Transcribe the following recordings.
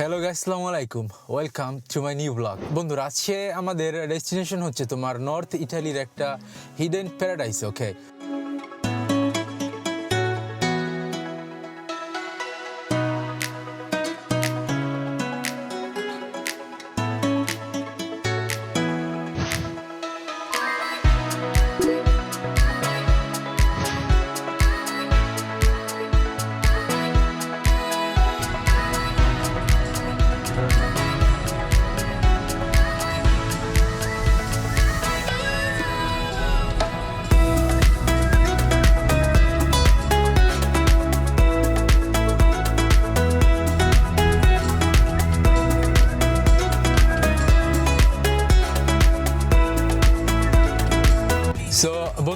আসসালামু আলাইকুম welcome to my new blog বন্ধুরা, আজকে আমাদের ডেস্টিনেশন হচ্ছে তোমার নর্থ ইটালির একটা হিডেন প্যারাডাইস ওকে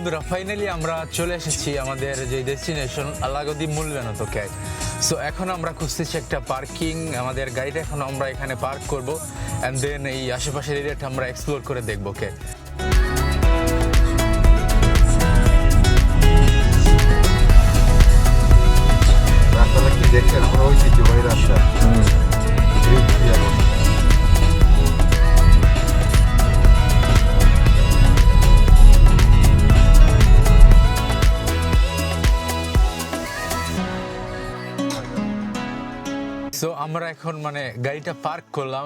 বন্ধুরা ফাইনালি আমরা চলে এসেছি আমাদের যে ডেস্টিনেশন আলাগদি মূল্যানত তোকে সো এখন আমরা খুঁজতেছি একটা পার্কিং আমাদের গাড়িটা এখন আমরা এখানে পার্ক করব অ্যান্ড দেন এই আশেপাশের এরিয়াটা আমরা এক্সপ্লোর করে দেখব ওকে আমরা এখন মানে গাড়িটা পার্ক করলাম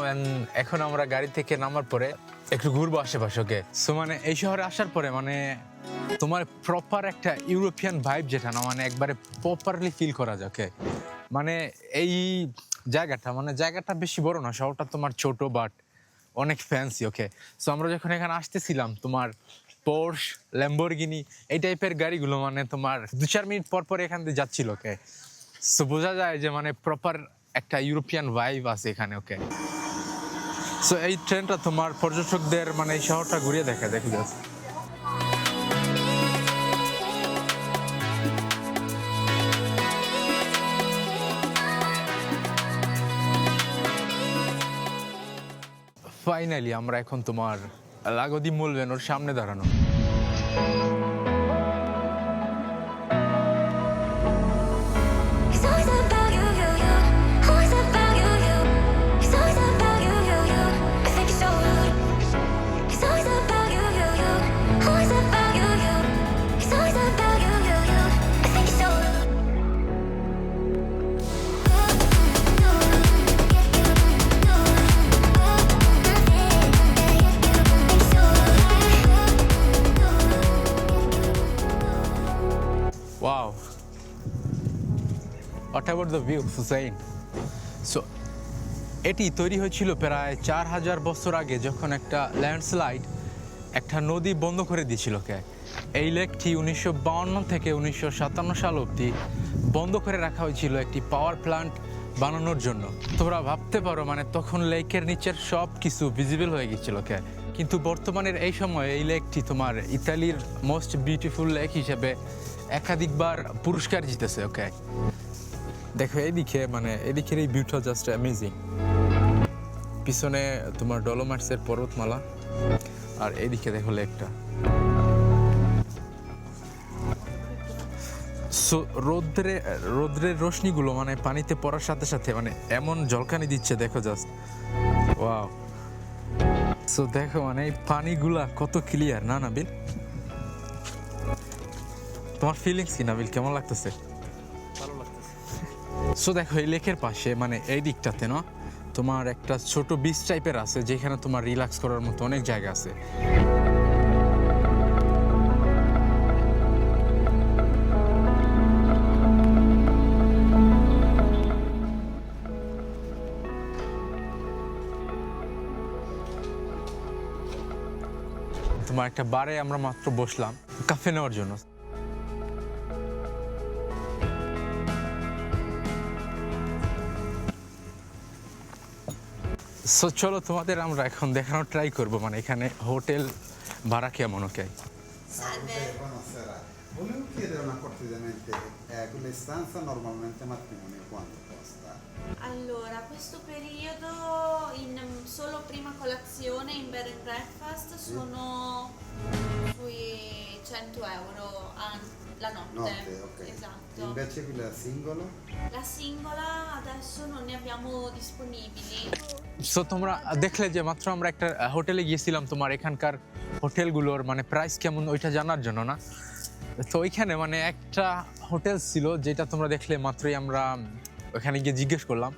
এখন আমরা গাড়ি থেকে নামার পরে একটু ঘুরবো আশেপাশে ওকে সো মানে এই শহরে আসার পরে মানে তোমার প্রপার একটা ইউরোপিয়ান ভাইব যেটা না মানে একবারে প্রপারলি ফিল করা যায় ওকে মানে এই জায়গাটা মানে জায়গাটা বেশি বড় না, শহরটা তোমার ছোট বাট অনেক ফ্যান্সি ওকে সো আমরা যখন এখানে আসতেছিলাম, তোমার পোর্শ ল্যাম্বরগিনি এই টাইপের গাড়িগুলো মানে তোমার দু চার মিনিট পর পর এখান দিয়ে যাচ্ছিল ওকে সো বোঝা যায় যে মানে প্রপার একটা ইউরোপিয়ান ভাইব আছে এখানে ওকে সো এই ট্রেনটা তোমার পর্যটকদের মানে এই শহরটা ঘুরিয়ে দেখা দেখে যাচ্ছে ফাইনালি আমরা এখন তোমার লাগদি মূলবেন ওর সামনে দাঁড়ানো। Wow what about the view Hussain so এটি তৈরি হয়েছিল প্রায় চার হাজার বছর আগে যখন একটা ল্যান্ডস্লাইড একটা নদী বন্ধ করে দিয়েছিল কে এই লেকটি উনিশশো থেকে উনিশশো সাতান্ন সাল অবধি বন্ধ করে রাখা হয়েছিল একটি পাওয়ার প্ল্যান্ট বানানোর জন্য। তোমরা ভাবতে পারো মানে তখন লেকের নিচের সব কিছু ভিজিবল হয়ে গেছিল কে কিন্তু বর্তমানের এই সময়ে এই লেকটি তোমার ইতালির মোস্ট বিউটিফুল লেক হিসেবে একাধিকবার পুরস্কার জিতেছে ওকে দেখো এইদিকে মানে এদিকের এই ভিউটা জাস্ট অ্যামেজিং পিছনে তোমার ডলোমার্সের পর্বতমালা, আর এইদিকে দেখো লেকটা সো রোদ্রে, রোদ্রের রশ্মিগুলো মানে পানিতে পড়ার সাথে সাথে মানে এমন জলকানি দিচ্ছে, দেখো জাস্ট ওয়াও সো দেখো মানে এই পানিগুলা কত ক্লিয়ার না নাবিল? তোমার ফিলিংস কি নাবিল? কেমন লাগতেছে? সো দেখো এই লেকের পাশে মানে এই দিকটাতে না তোমার একটা ছোট বিচ টাইপের আছে যেখানে তোমার রিল্যাক্স করার মতো অনেক জায়গা আছে। তোমার একটা বারে আমরা মাত্র বসলাম কাফে নেওয়ার জন্য। চলো তোমাদের আমরা এখন দেখানোর ট্রাই করব মানে এখানে হোটেল ভাড়া কেমন okay Normalmente costa? Allora, questo periodo in solo prima colazione in bed and breakfast sono sui cioè 100 euro a- la notte. Notte, ok. Esatto. Invece quella singolo? La singola adesso non ne abbiamo disponibili. So তোমরা দেখলে যে মাত্র আমরা একটা হোটেলে গিয়েছিলাম তোমার এখানকার হোটেলগুলোর মানে প্রাইস কেমন ওইটা জানার জন্য না তো ওইখানে মানে একটা হোটেল ছিল যেটা তোমরা দেখলে মাত্রই আমরা ওখানে গিয়ে জিজ্ঞেস করলাম।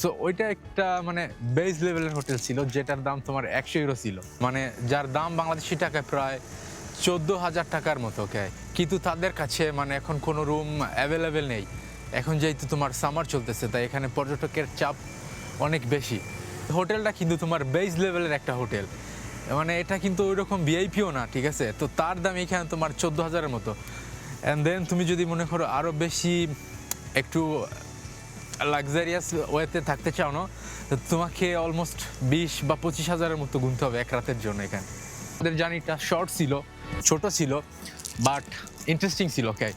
সো ওইটা একটা মানে বেস লেভেলের হোটেল ছিল, যেটার দাম তোমার একশো ইউরো ছিল। মানে যার দাম বাংলাদেশি টাকায় প্রায় চোদ্দ হাজার টাকার মতো ওকে কিন্তু তাদের কাছে মানে এখন কোনো রুম অ্যাভেলেবেল নেই। এখন যেহেতু তোমার সামার চলতেছে, তাই এখানে পর্যটকের চাপ অনেক বেশি। হোটেলটা কিন্তু তোমার বেস লেভেলের একটা হোটেল মানে এটা কিন্তু ওই রকম ভিআইপিও না, ঠিক আছে? তো তার দাম এখানে তোমার চোদ্দ হাজারের মতো। অ্যান্ড দেন তুমি যদি মনে করো আরও বেশি একটু লাক্সারিয়াস ওয়েতে থাকতে চাও না তোমাকে অলমোস্ট বিশ বা পঁচিশ হাজারের মতো গুনতে হবে এক রাতের জন্য এখানে। আমাদের জার্নিটা শর্ট ছিল, ছোট ছিল বাট ইন্টারেস্টিং ছিল ওকে